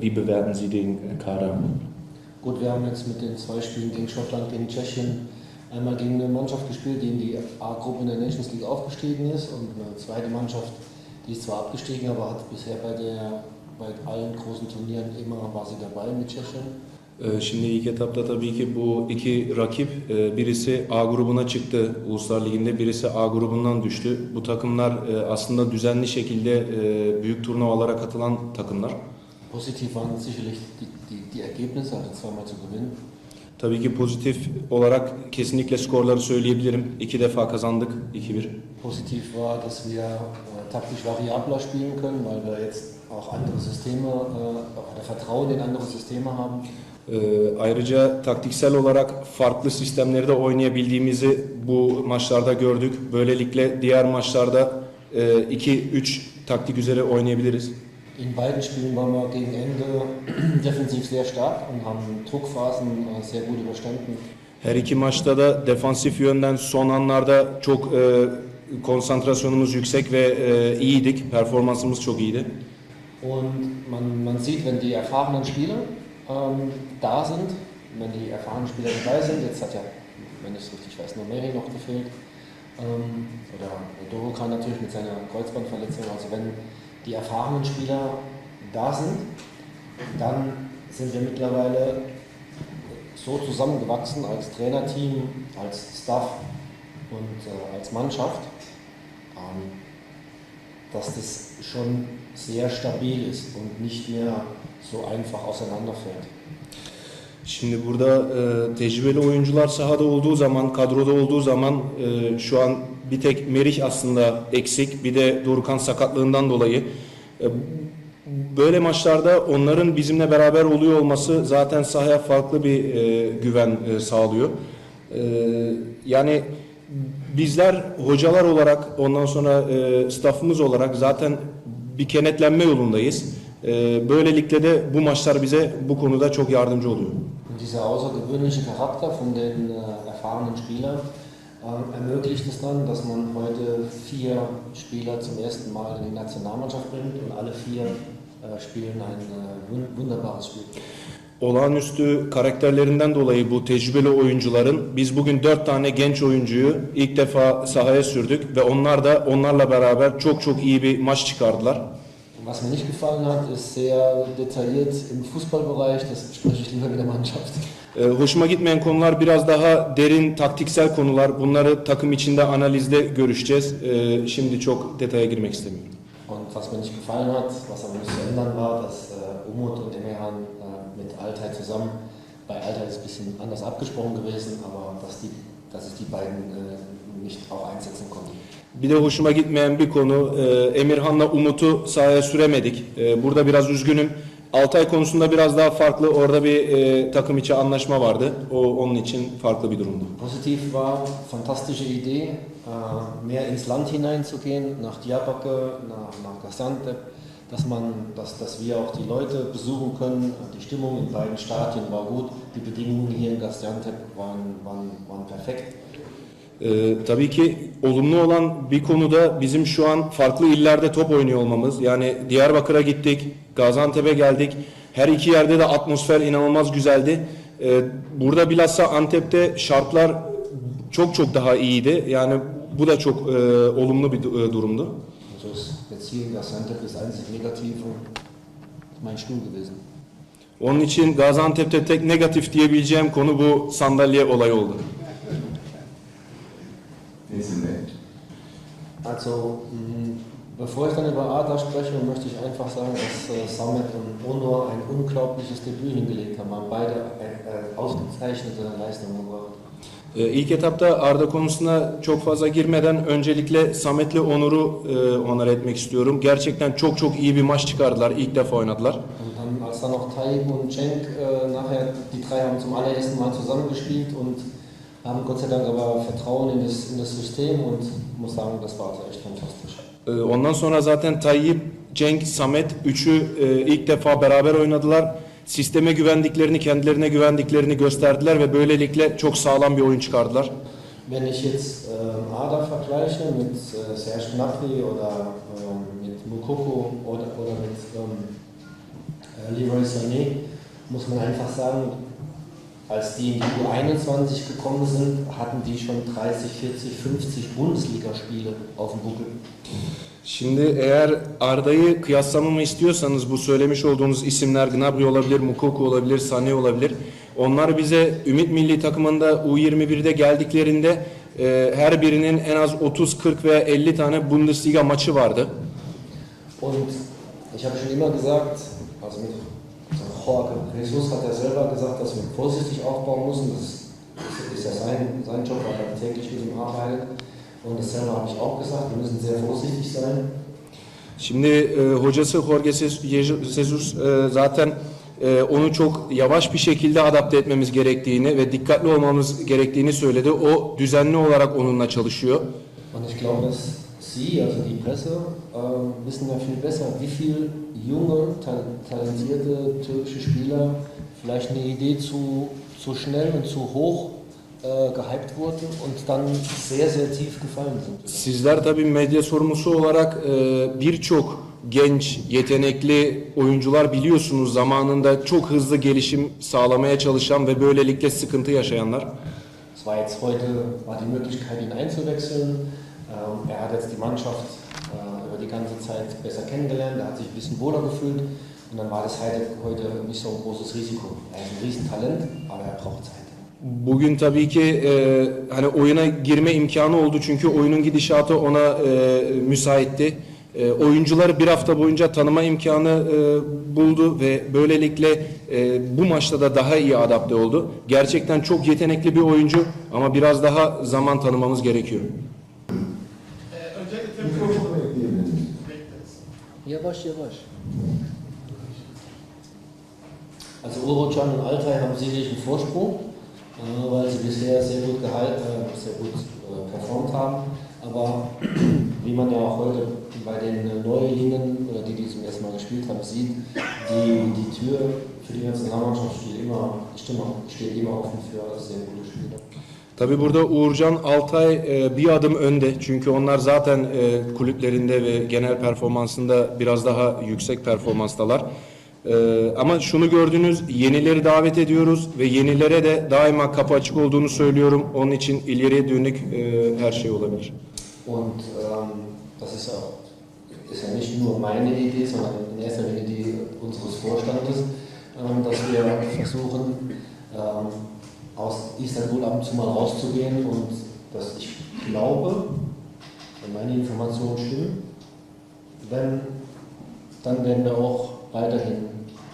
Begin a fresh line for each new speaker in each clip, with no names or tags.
wie bewerten Sie den Kader?
Gut, wir haben jetzt mit den zwei Spielen gegen Schottland, gegen Tschechien einmal gegen eine Mannschaft gespielt, die in die A-Gruppe in der Nations League aufgestiegen ist und eine zweite Mannschaft, die ist zwar abgestiegen, aber hat bisher bei, der, bei allen großen Turnieren immer war sie dabei mit Tschechien.
Ee, Şimdi ilk etapta tabii ki bu iki rakip e, birisi A grubuna çıktı Uluslar Ligi'nde birisi A grubundan düştü. Bu takımlar e, aslında düzenli şekilde e, büyük turnuvalara katılan takımlar.
Positiv waren sicherlich die, die, Ergebnisse, also zweimal zu gewinnen.
Tabii ki pozitif olarak kesinlikle skorları söyleyebilirim. İki defa kazandık 2-1.
Positiv war, dass wir äh, taktisch variabler spielen können, weil wir jetzt auch andere Systeme äh, Vertrauen in andere Systeme haben.
Ee, ayrıca taktiksel olarak farklı sistemleri de oynayabildiğimizi bu maçlarda gördük. Böylelikle diğer maçlarda 2-3 taktik üzere oynayabiliriz.
In beiden Spielen waren wir gegen Ende defensiv sehr stark und haben Druckphasen äh, sehr gut überstanden.
Her iki maçta da defansif yönden son anlarda çok e, konsantrasyonumuz yüksek ve e, iyiydik. Performansımız çok iyiydi.
Und man, man sieht, wenn die erfahrenen Spieler ähm, da sind, wenn die erfahrenen Spieler dabei sind, jetzt hat ja, wenn ich es richtig weiß, nur Mary noch gefehlt, ähm, oder Dorokan natürlich mit seiner Kreuzbandverletzung, also wenn die erfahrenen Spieler da sind, dann sind wir mittlerweile so zusammengewachsen als Trainerteam, als Staff und äh, als Mannschaft, ähm, dass das schon sehr stabil ist und nicht mehr so einfach auseinanderfällt.
Şimdi burada e, tecrübeli oyuncular sahada olduğu zaman, kadroda olduğu zaman e, şu an bir tek Merih aslında eksik. Bir de Dorukhan sakatlığından dolayı. E, böyle maçlarda onların bizimle beraber oluyor olması zaten sahaya farklı bir e, güven e, sağlıyor. E, yani bizler hocalar olarak ondan sonra e, staffımız olarak zaten bir kenetlenme yolundayız. Böylelikle de bu maçlar bize bu konuda çok yardımcı oluyor.
Dieser außergewöhnliche Charakter von den äh, erfahrenen Spielern ähm, ermöglicht es dann, dass man heute vier Spieler zum ersten Mal in die Nationalmannschaft bringt und alle vier äh, spielen ein äh, wun- wunderbares Spiel.
Olağanüstü karakterlerinden dolayı bu tecrübeli oyuncuların biz bugün dört tane genç oyuncuyu ilk defa sahaya sürdük ve onlar da onlarla beraber çok çok iyi bir maç çıkardılar.
Was mir nicht gefallen hat, ist sehr detailliert im Fußballbereich, das bespreche ich lieber mit der Mannschaft.
Ee, hoşuma gitmeyen konular biraz daha derin taktiksel konular. Bunları takım içinde analizde görüşeceğiz. Ee, şimdi çok detaya girmek istemiyorum.
Und was mir nicht gefallen hat, was aber nicht zu ändern war, dass äh, Umut und Emirhan mit Altay zusammen, bei Altay ist es ein bisschen anders abgesprochen gewesen, aber dass, die, dass ich die beiden äh, nicht auch einsetzen konnte.
Bir de hoşuma gitmeyen bir konu e, Emirhan'la Umut'u sahaya süremedik. E, burada biraz üzgünüm. Altay konusunda biraz daha farklı. Orada bir e, takım içi anlaşma vardı. O onun için farklı bir durumdu.
Positiv war, fantastische Idee, äh, mehr ins Land hineinzugehen, nach Diyarbakır, nach, nach Gaziantep, dass, man, dass, dass wir auch die Leute besuchen können. Die Stimmung in beiden Stadien war gut, die Bedingungen hier in Gaziantep waren, waren, waren perfekt.
Ee, tabii ki olumlu olan bir konuda bizim şu an farklı illerde top oynuyor olmamız. Yani Diyarbakır'a gittik, Gaziantep'e geldik. Her iki yerde de atmosfer inanılmaz güzeldi. Ee, burada bilhassa Antep'te şartlar çok çok daha iyiydi. Yani bu da çok e, olumlu bir e, durumdu.
Also ist in Gaziantep das einzig Negative ist mein Stuhl gewesen.
Onun için Gaziantep'te tek negatif diyebileceğim konu bu sandalye olayı oldu.
Band.
Also, mh, bevor ich dann über Ada spreche, möchte ich einfach sagen, dass äh, Samet und Onur ein unglaubliches Debüt hingelegt haben, haben beide äh, ausgezeichnete Leistungen gebracht.
Ee, İlk etapta Arda konusuna çok fazla girmeden öncelikle Samet'le Onur'u e, onar etmek istiyorum. Gerçekten çok çok iyi bir maç çıkardılar. İlk defa oynadılar.
Dann, als dann noch Tayyip und Cenk äh, nachher, die drei haben zum allerersten Mal zusammengespielt und haben Gott sei Dank aber Vertrauen in das, in das System und muss sagen, das war echt fantastisch.
Ee, Ondan sonra zaten Tayyip, Cenk, Samet üçü e, ilk defa beraber oynadılar. Sisteme güvendiklerini, kendilerine güvendiklerini gösterdiler ve böylelikle çok sağlam bir oyun çıkardılar.
Wenn ich jetzt ähm, Ada vergleiche mit äh, Serge Gnabry oder ähm, mit Mukoko oder, oder mit ähm, äh, Leroy Sané, muss man einfach sagen, als die in die U21 gekommen sind, hatten die schon 30, 40, 50 Bundesligaspiele auf dem Buckel.
Şimdi eğer Arda'yı kıyaslamamı istiyorsanız bu söylemiş olduğunuz isimler Gnabry olabilir, Mukoko olabilir, Sané olabilir. Onlar bize Ümit Milli takımında U21'de geldiklerinde e, her birinin en az 30, 40 veya 50 tane Bundesliga maçı vardı.
Und ich habe schon immer gesagt, also mit Jorge Jesus hat ja selber gesagt, dass wir vorsichtig aufbauen müssen. Das ist, ja sein, sein Job, weil er täglich mit ihm arbeitet. Und dasselbe habe ich auch gesagt, wir müssen sehr vorsichtig sein.
Şimdi e, hocası Jorge Jesus Jesus, e, zaten e, onu çok yavaş bir şekilde adapte etmemiz gerektiğini ve dikkatli olmamız gerektiğini söyledi. O düzenli olarak onunla çalışıyor.
Und ich glaube, dass Sie, also die Presse, ähm, wissen ja viel besser, wie viele junge, ta talentierte türkische Spieler vielleicht eine Idee zu, zu schnell und zu hoch äh, gehypt wurden und dann sehr, sehr tief gefallen sind.
Sizler tabii medya sorumlusu olarak e, birçok genç, yetenekli oyuncular biliyorsunuz zamanında çok hızlı gelişim sağlamaya çalışan ve böylelikle sıkıntı yaşayanlar.
Es war jetzt heute war die Möglichkeit, ihn einzuwechseln. Ähm, er hat jetzt die Mannschaft äh, über die ganze Zeit besser kennengelernt, er hat sich ein bisschen wohler gefühlt und dann war das heute nicht so ein großes Risiko. Er ist ein Riesentalent, aber er braucht Zeit.
Bugün tabii ki e, hani oyuna girme imkanı oldu çünkü oyunun gidişatı ona e, müsaitti. E, oyuncuları bir hafta boyunca tanıma imkanı e, buldu ve böylelikle e, bu maçta da daha iyi adapte oldu. Gerçekten çok yetenekli bir oyuncu ama biraz daha zaman tanımamız gerekiyor.
Yavaş yavaş. Also Urocan und Altai haben sicherlich einen Vorsprung, äh, weil sie bisher sehr gut, gehalten, äh, sehr gut äh, performt haben. Aber wie man ja auch heute bei den äh, Neulingen oder die, die zum ersten Mal gespielt haben, sieht, die, die Tür für die Nationalmannschaft steht immer, steht immer, steht immer offen für sehr gute Spieler.
Tabi burada Uğurcan Altay e, bir adım önde. Çünkü onlar zaten e, kulüplerinde ve genel performansında biraz daha yüksek performanstalar. E, ama şunu gördünüz, yenileri davet ediyoruz ve yenilere de daima kapı açık olduğunu söylüyorum. Onun için ileriye dönük e, her şey olabilir.
Und ähm, das ist ist ja nicht nur meine Idee, sondern in erster Linie die unseres Vorstandes, ähm, dass wir versuchen, ähm, aus Istanbul ab und zu mal rauszugehen und dass ich glaube, wenn meine Informationen stimmen, wenn, dann werden wir auch weiterhin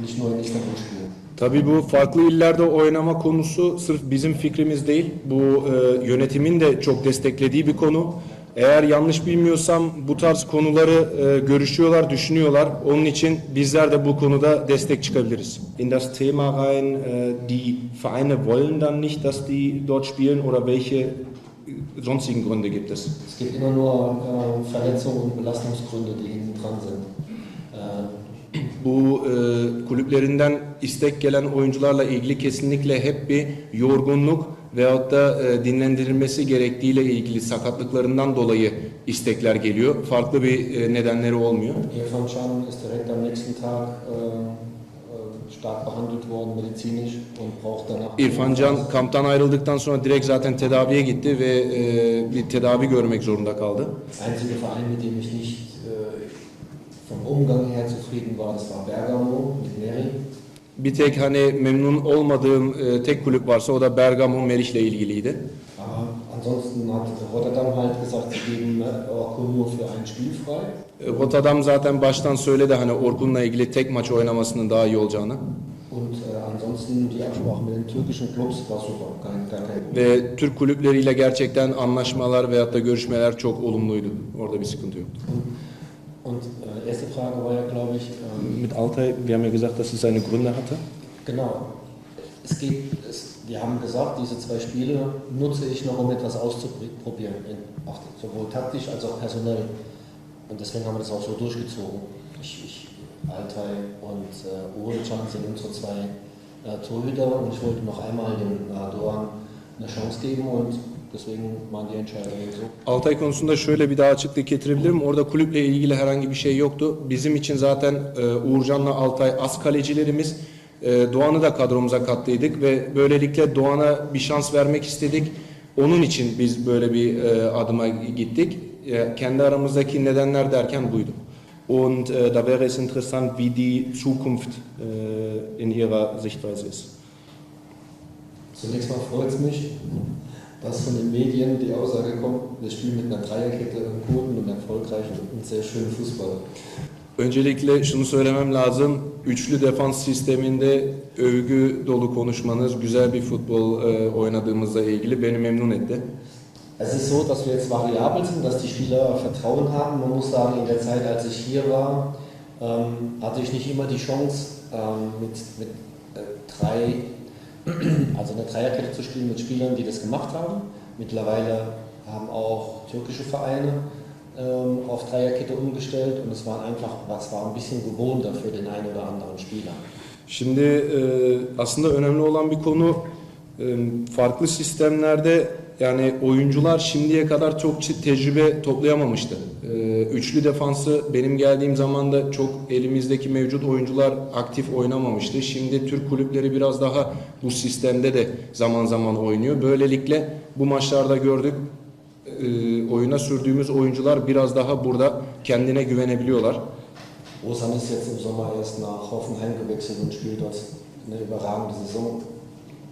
nicht nur in Istanbul spielen.
Tabii bu farklı illerde oynama konusu sırf bizim fikrimiz değil. Bu e, yönetimin de çok desteklediği bir konu. Eğer yanlış bilmiyorsam bu tarz konuları e, görüşüyorlar, düşünüyorlar. Onun için bizler de bu konuda destek çıkabiliriz. In das Thema rein, e, die Vereine wollen dann nicht, dass die dort spielen oder welche sonstigen Gründe gibt es?
Es gibt immer nur äh, Verletzungen und Belastungsgründe, die hinten dran sind.
Bu e, kulüplerinden istek gelen oyuncularla ilgili kesinlikle hep bir yorgunluk veyahut da e, dinlendirilmesi gerektiğiyle ilgili sakatlıklarından dolayı istekler geliyor. Farklı bir e, nedenleri olmuyor.
Irfan Can ist direkt am nächsten Tag äh, äh, stark behandelt worden medizinisch und braucht danach.
İrfan Can kamptan ayrıldıktan sonra direkt zaten tedaviye gitti ve e, bir tedavi görmek zorunda kaldı.
Einzige Verein, mit dem ich nicht Umgang her zufrieden war, das war Bergamo mit Neri.
Bir tek hani memnun olmadığım e, tek kulüp varsa o da Bergamo Meriç'le ilgiliydi.
Aber ansonsten hat Rotterdam halt gesagt, sie geben äh, Orkun nur für ein Spiel frei.
E, Rotterdam zaten baştan söyledi hani Orkun'la ilgili tek maç oynamasının daha iyi olacağını.
Und äh, ansonsten die Absprache mit den türkischen Clubs war super, kein, gar kein Problem.
Ve Türk kulüpleriyle gerçekten anlaşmalar veyahut da görüşmeler çok olumluydu. Orada bir sıkıntı yoktu.
Und erste Frage war ja, glaube ich, ähm,
Mit Altay, wir haben ja gesagt, dass es seine Gründe hatte.
Genau. Es geht, es, wir haben gesagt, diese zwei Spiele nutze ich noch, um etwas auszuprobieren, in, auch sowohl taktisch als auch personell. Und deswegen haben wir das auch so durchgezogen. Ich, ich Altay und äh, Urecan sind unsere zwei äh, Torhüter und ich wollte noch einmal dem äh, Doan eine Chance geben und deswegen waren die Entscheidungen so.
Altay konusunda şöyle bir daha açıklık getirebilirim. Orada kulüple ilgili herhangi bir şey yoktu. Bizim için zaten e, Uğurcan'la Altay as kalecilerimiz. E, Doğan'ı da kadromuza kattıydık ve böylelikle Doğan'a bir şans vermek istedik. Onun için biz böyle bir e, adıma gittik. E, kendi aramızdaki nedenler derken buydu. Und äh, da wäre es interessant, wie die Zukunft äh, in Ihrer Sichtweise ist.
Zunächst mal freut es mich, dass von den Medien die Aussage kommt, wir spielen mit einer Dreierkette einen guten und erfolgreichen und sehr schönen Fußball.
Öncelikle şunu söylemem lazım. Üçlü defans sisteminde övgü dolu konuşmanız, güzel bir futbol e, oynadığımızla ilgili beni memnun etti.
Es ist so, dass wir jetzt variabel sind, dass die Spieler Vertrauen haben. Man muss sagen, in der Zeit, als ich hier war, ähm, hatte ich nicht immer die Chance, ähm, mit, mit äh, drei, also eine Dreierkette zu spielen mit Spielern, die das gemacht haben. Mittlerweile haben auch türkische Vereine ähm, auf Dreierkette umgestellt und es war einfach, es war ein bisschen gewohnter für den einen oder anderen Spieler.
Şimdi e, aslında önemli olan bir konu e, farklı sistemlerde yani oyuncular şimdiye kadar çok tecrübe toplayamamıştı. E, üçlü defansı benim geldiğim zaman da çok elimizdeki mevcut oyuncular aktif oynamamıştı. Şimdi Türk kulüpleri biraz daha bu sistemde de zaman zaman oynuyor. Böylelikle bu maçlarda gördük e, oyuna sürdüğümüz oyuncular biraz daha burada kendine güvenebiliyorlar.
Osan ist jetzt im Sommer erst nach Hoffenheim gewechselt und spielt dort eine überragende Saison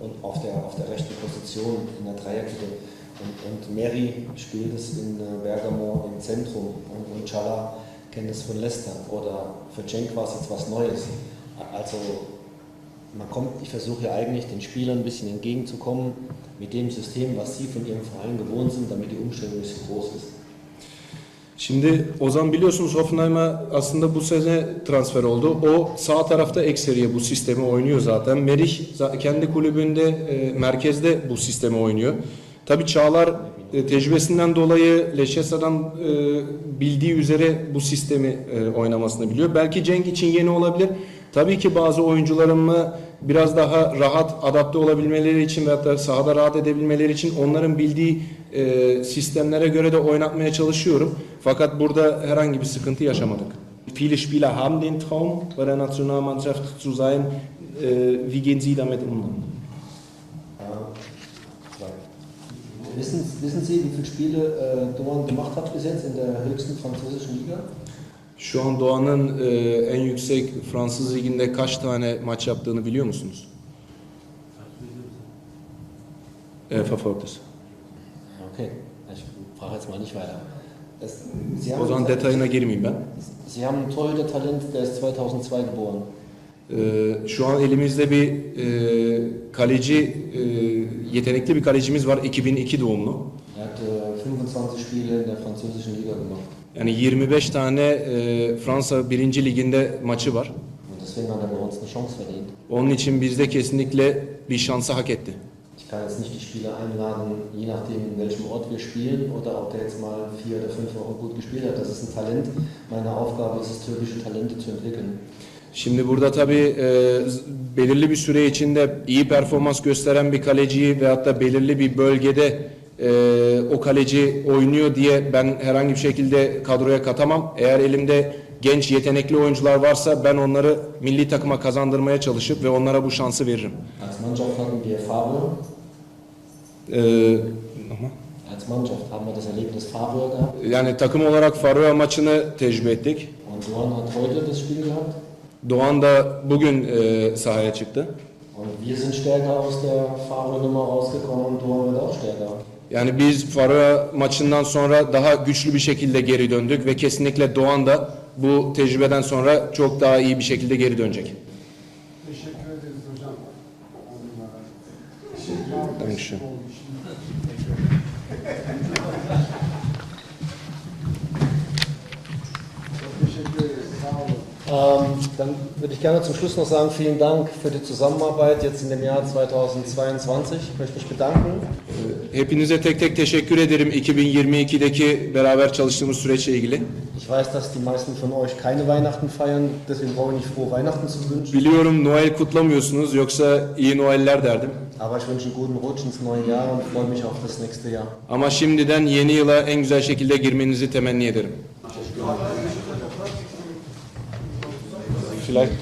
und auf der, auf der rechten Position in der Dreierkette. Und, und Meri spielt es in äh, Bergamo im Zentrum und, und Chala kennt es von Leicester. Oder für Cenk war es jetzt was Neues. Also man kommt, ich versuche ja eigentlich den Spielern ein bisschen entgegenzukommen mit dem System, was sie von ihrem Verein gewohnt sind, damit die Umstellung nicht so groß ist.
Şimdi Ozan biliyorsunuz Hoffenheim'a aslında bu sene transfer oldu. O sağ tarafta ekseriye bu sistemi oynuyor zaten. Merih kendi kulübünde e, merkezde bu sistemi oynuyor. Tabii Çağlar e, tecrübesinden dolayı Leşesa'dan e, bildiği üzere bu sistemi e, oynamasını biliyor. Belki Cenk için yeni olabilir. Tabii ki bazı oyuncularımı biraz daha rahat adapte olabilmeleri için veyahut da sahada rahat edebilmeleri için onların bildiği e, sistemlere göre de oynatmaya çalışıyorum. Fakat burada herhangi bir sıkıntı yaşamadık. Viele Spieler haben den Traum, bei der Nationalmannschaft zu sein. Äh, wie gehen Sie damit um?
Wissen, wissen Sie, wie viele Spiele äh, Doan gemacht hat bis jetzt in der höchsten französischen Liga?
Şu an Doğan'ın e, en yüksek Fransız liginde kaç tane maç yaptığını biliyor musunuz? Er verfolgt es.
Okay, ich frage jetzt mal nicht weiter. Es, Sie,
O
haben,
zaman detayına girmeyeyim ben.
Sie haben ein Torhüter-Talent, der ist 2002 geboren.
Ee, şu an elimizde bir e, kaleci, e, yetenekli bir kalecimiz var 2002 doğumlu.
Er hat äh, 25 Spiele in der französischen Liga gemacht.
Yani 25 tane e, Fransa 1. liginde maçı var.
Er.
Onun için bizde kesinlikle bir şansı hak etti.
Ich kann jetzt nicht die Spieler einladen, je nachdem in welchem Ort wir spielen oder ob der jetzt mal vier oder fünf Wochen gut gespielt hat. Das ist ein Talent. Meine Aufgabe ist es, türkische Talente zu entwickeln.
Şimdi burada tabii e, belirli bir süre içinde iyi performans gösteren bir kaleciyi veyahut da belirli bir bölgede e, o kaleci oynuyor diye ben herhangi bir şekilde kadroya katamam. Eğer elimde genç yetenekli oyuncular varsa ben onları milli takıma kazandırmaya çalışıp ve onlara bu şansı veririm.
Als Mannschaft hatten wir Fabio.
E, nochmal.
Als Mannschaft haben wir das Erlebnis Fabio gehabt.
yani takım olarak Faroe maçını tecrübe ettik.
Und Doan hat heute das Spiel gehabt.
Doğan da bugün e, sahaya çıktı.
Und wir sind stärker aus der Fabio-Nummer rausgekommen und Doan wird auch stärker.
Yani biz Faroe maçından sonra daha güçlü bir şekilde geri döndük ve kesinlikle Doğan da bu tecrübeden sonra çok daha iyi bir şekilde geri dönecek.
Teşekkür ederiz hocam.
Dankeschön.
Çok teşekkür ederiz. Sağ olun.
Ähm, dann würde ich gerne zum Schluss noch sagen, vielen Dank für die Zusammenarbeit jetzt in dem Jahr 2022. Ich möchte mich bedanken.
Hepinize tek tek teşekkür ederim 2022'deki beraber çalıştığımız süreçle ilgili.
Ich weiß, dass die meisten von euch keine Weihnachten feiern, deswegen brauche ich nicht frohe Weihnachten zu wünschen.
Biliyorum Noel kutlamıyorsunuz yoksa iyi Noeller derdim.
Aber ich wünsche einen guten Rutsch ins neue Jahr und freue mich auf das nächste Jahr.
Ama şimdiden yeni yıla en güzel şekilde girmenizi temenni ederim. Vielleicht